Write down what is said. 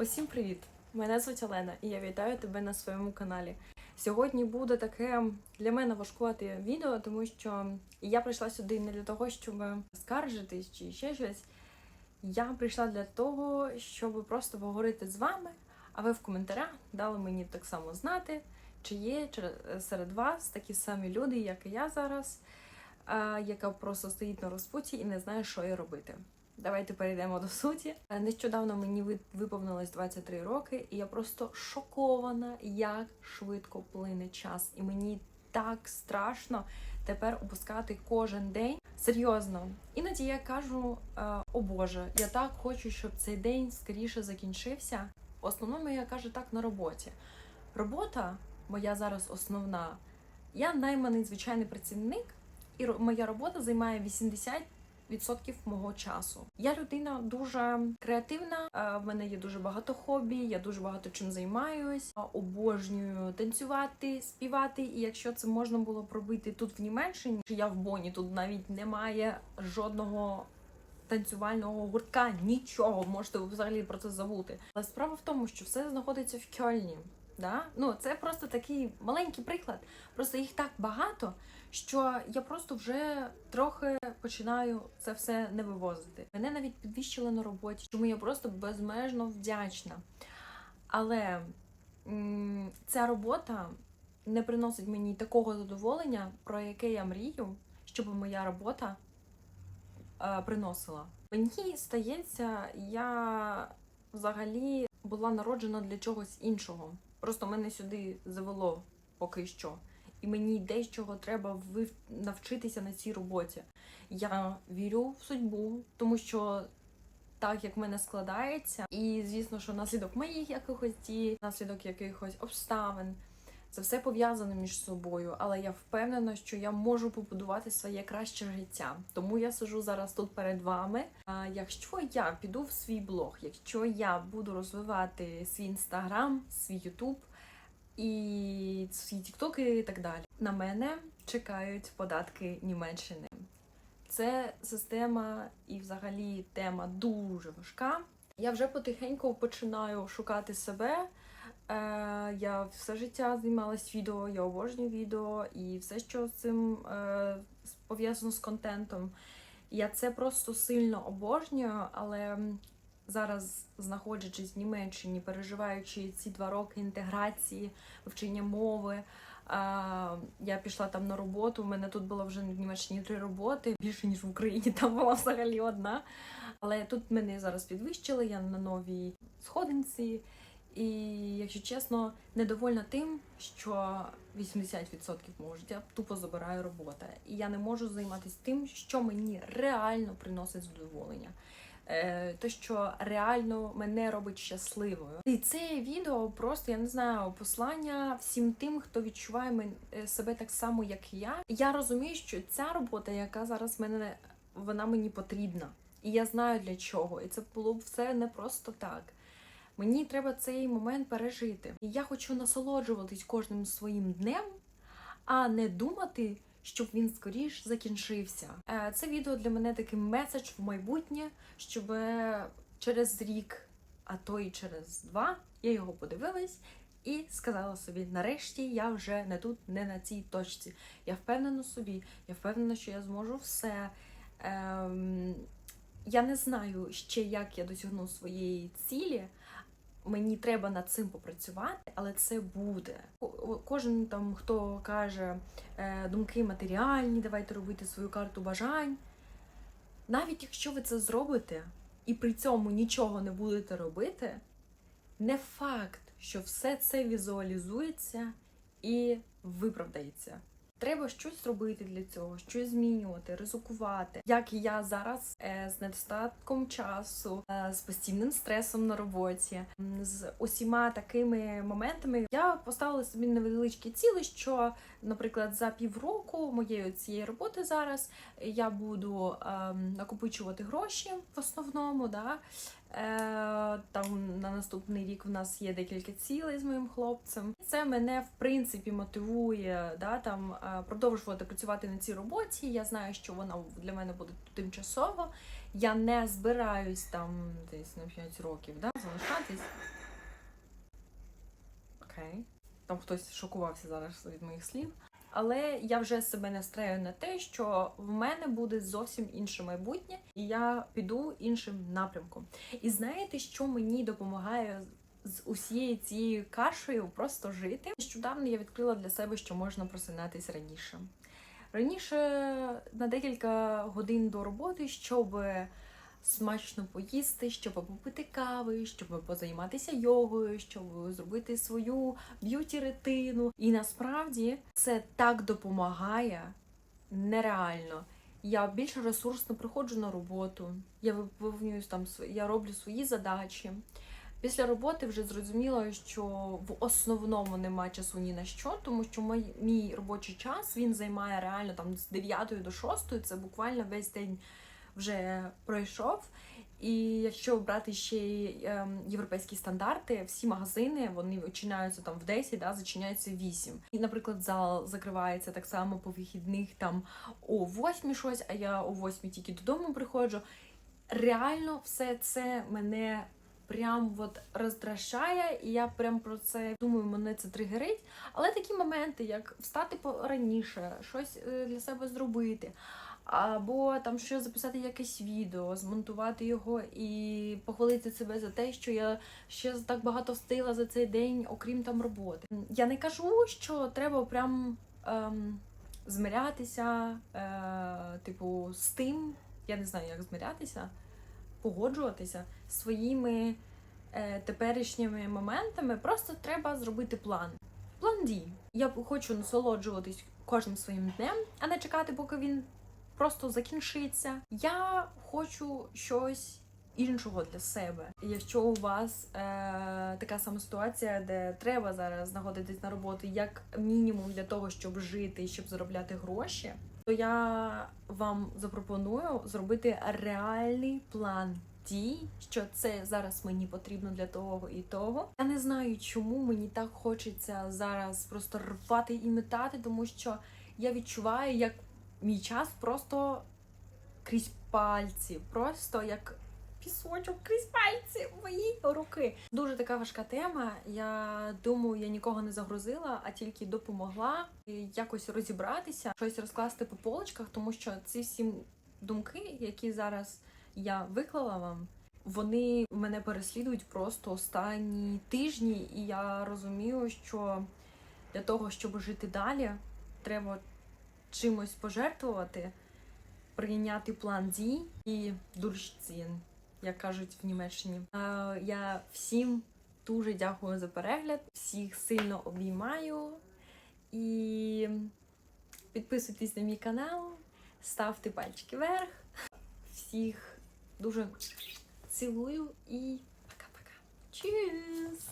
Усім привіт! Мене звуть Олена і я вітаю тебе на своєму каналі. Сьогодні буде таке для мене важкувати відео, тому що я прийшла сюди не для того, щоб скаржитись чи ще щось. Я прийшла для того, щоб просто поговорити з вами, а ви в коментарях дали мені так само знати, чи є серед вас такі самі люди, як і я зараз, яка просто стоїть на розпуті і не знає, що їй робити. Давайте перейдемо до суті. Е, Нещодавно мені ви- виповнилось 23 роки, і я просто шокована, як швидко плине час. І мені так страшно тепер опускати кожен день. Серйозно, іноді я кажу: е, о Боже, я так хочу, щоб цей день скоріше закінчився. В основному я кажу так на роботі. Робота моя зараз основна. Я найманий звичайний працівник, і моя робота займає 80 відсотків мого часу. Я людина дуже креативна. е, В мене є дуже багато хобі, я дуже багато чим займаюсь. Обожнюю танцювати, співати. І якщо це можна було б робити тут в Німеччині, чи я в Боні, тут навіть немає жодного. Танцювального гуртка нічого можете взагалі про це забути. Але справа в тому, що все знаходиться в Кьольні. Да? Ну це просто такий маленький приклад. Просто їх так багато, що я просто вже трохи починаю це все не вивозити. Мене навіть підвищили на роботі, чому я просто безмежно вдячна. Але м, ця робота не приносить мені такого задоволення, про яке я мрію, щоб моя робота е, приносила. Мені стається, я взагалі була народжена для чогось іншого. Просто мене сюди завело поки що і мені дещого треба вив... навчитися на цій роботі. Я вірю в судьбу, тому що так як в мене складається, і звісно, що наслідок моїх якихось дій, наслідок якихось обставин. Це все пов'язано між собою, але я впевнена, що я можу побудувати своє краще життя. Тому я сижу зараз тут перед вами. А якщо я піду в свій блог, якщо я буду розвивати свій інстаграм, свій ютуб, і свої тіктоки і так далі. На мене чекають податки Німеччини. Це система і взагалі тема дуже важка. Я вже потихеньку починаю шукати себе. Е, я все життя знімалась відео, я обожнюю відео і все, що з цим е, пов'язано з контентом. Я це просто сильно обожнюю, але зараз, знаходячись в Німеччині, переживаючи ці два роки інтеграції, вивчення мови. Я пішла там на роботу. У мене тут було вже в Німеччині три роботи, більше ніж в Україні, там була взагалі одна. Але тут мене зараз підвищили, я на новій сходинці. І, якщо чесно, недовольна тим, що 80% мого життя тупо забирає робота. І я не можу займатися тим, що мені реально приносить задоволення. Е, те, що реально мене робить щасливою. І це відео просто я не знаю послання всім тим, хто відчуває е, себе так само, як я. Я розумію, що ця робота, яка зараз мене вона мені потрібна, і я знаю для чого. І це було б все не просто так. Мені треба цей момент пережити. І я хочу насолоджуватись кожним своїм днем, а не думати, щоб він скоріш закінчився. Е, Це відео для мене такий меседж в майбутнє, щоб е, через рік, а то і через два, я його подивилась і сказала собі: нарешті я вже не тут, не на цій точці. Я впевнена собі, я впевнена, що я зможу все. Ем, я не знаю ще, як я досягну своєї цілі. Мені треба над цим попрацювати, але це буде. Кожен там, хто каже е, думки матеріальні, давайте робити свою карту бажань. Навіть якщо ви це зробите і при цьому нічого не будете робити, не факт, що все це візуалізується і виправдається. Треба щось робити для цього, щось змінювати, ризикувати. Як і я зараз е, з недостатком часу, е, з постійним стресом на роботі, з усіма такими моментами, я поставила собі невеличкі цілі, що, наприклад, за півроку моєї цієї роботи зараз я буду ем, накопичувати гроші в основному. Да? Е, там на наступний рік в нас є декілька цілей з моїм хлопцем. Це мене в принципі мотивує да, там, продовжувати працювати на цій роботі. Я знаю, що вона для мене буде тимчасово. Я не збираюсь там десь на 5 років да, залишатись. окей. Там хтось шокувався зараз від моїх слів. Але я вже себе настраю на те, що в мене буде зовсім інше майбутнє, і я піду іншим напрямком. І знаєте, що мені допомагає з усією цією кашею просто жити? Нещодавно я відкрила для себе, що можна просинатись раніше. Раніше на декілька годин до роботи, щоб смачно поїсти, щоб попити кави, щоб позайматися йогою, щоб зробити свою б'юті-ретину. І насправді це так допомагає нереально. Я більш ресурсно приходжу на роботу, я виповнюю там я роблю свої задачі. Після роботи вже зрозуміло, що в основному нема часу ні на що, тому що мій, мій робочий час він займає реально там з 9 до 6, це буквально весь день вже пройшов. І якщо брати ще й ем, європейські стандарти, всі магазини вони починаються там в 10, да, зачиняються в 8. І, наприклад, зал закривається так само по вихідних там о 8 щось, а я о 8 тільки додому приходжу. Реально, все це мене прям от роздрашає, і я прям про це думаю, мене це тригерить. Але такі моменти, як встати раніше, щось е, для себе зробити. Або там ще записати якесь відео, змонтувати його і похвалити себе за те, що я ще так багато встигла за цей день, окрім там роботи. Я не кажу, що треба прям ем, змирятися, е, типу, з тим, я не знаю, як змирятися, погоджуватися своїми е, теперішніми моментами. Просто треба зробити план. План дій. Я хочу насолоджуватись кожним своїм днем, а не чекати, поки він просто закінчиться. Я хочу щось іншого для себе. Якщо у вас е, така сама ситуація, де треба зараз знаходитись на роботі, як мінімум для того, щоб жити і щоб заробляти гроші, то я вам запропоную зробити реальний план. Дій, що це зараз мені потрібно для того і того. Я не знаю, чому мені так хочеться зараз просто рвати і метати, тому що я відчуваю, як мій час просто крізь пальці, просто як пісочок крізь пальці мої руки. Дуже така важка тема. Я думаю, я нікого не загрузила, а тільки допомогла якось розібратися, щось розкласти по полочках, тому що ці всі думки, які зараз я виклала вам. Вони мене переслідують просто останні тижні, і я розумію, що для того, щоб жити далі, треба чимось пожертвувати, прийняти план дій і дуршцін, як кажуть в Німеччині. Я всім дуже дякую за перегляд, всіх сильно обіймаю і підписуйтесь на мій канал, ставте пальчики вверх. Всіх дуже цілую і пока-пока. Чус!